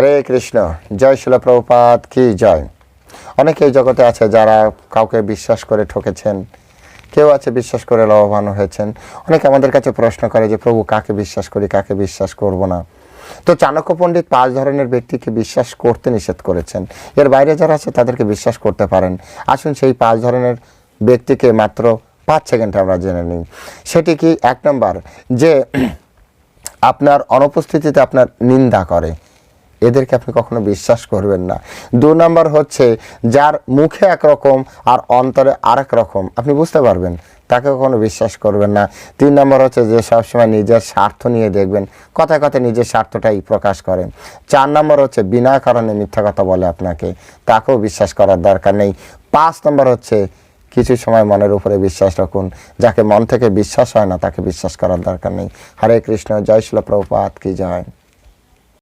হরে কৃষ্ণ, জয় শিল প্রভুপাত কি জয়। অনেকে এই জগতে আছে যারা কাউকে বিশ্বাস করে ঠকেছেন, কেউ আছে বিশ্বাস করে লাভবান হয়েছেন। অনেকে আমাদের কাছে প্রশ্ন করে যে, প্রভু, কাকে বিশ্বাস করি, কাকে বিশ্বাস করব না? তো চাণক্য পণ্ডিত পাঁচ ধরনের ব্যক্তিকে বিশ্বাস করতে নিষেধ করেছেন। এর বাইরে যারা আছে তাদেরকে বিশ্বাস করতে পারেন। আসুন সেই পাঁচ ধরনের ব্যক্তিকে মাত্র পাঁচ সেকেন্ডে আমরা জেনে নিই। সেটি কি? এক নম্বর, যে আপনার অনুপস্থিতিতে আপনার নিন্দা করে। এদেরকে আপনি কখনো বিশ্বাস করবেন না। দু নম্বর হচ্ছে, যার মুখে একরকম আর অন্তরে আরেক রকম, আপনি বুঝতে পারবেন, তাকে কখনো বিশ্বাস করবেন না। তিন নম্বর হচ্ছে যে সবসময় নিজের স্বার্থ নিয়ে দেখবেন, কথায় কথায় নিজের স্বার্থটাই প্রকাশ করেন। চার নম্বর হচ্ছে, বিনা কারণে মিথ্যা কথা বলে আপনাকে, তাকেও বিশ্বাস করার দরকার নেই। পাঁচ নম্বর হচ্ছে, কিছু সময় মনের উপরে বিশ্বাস রাখুন, যাকে মন থেকে বিশ্বাস হয় না, তাকে বিশ্বাস করার দরকার নেই। হরে কৃষ্ণ, জয় শিল প্রভুপাত কি জয়।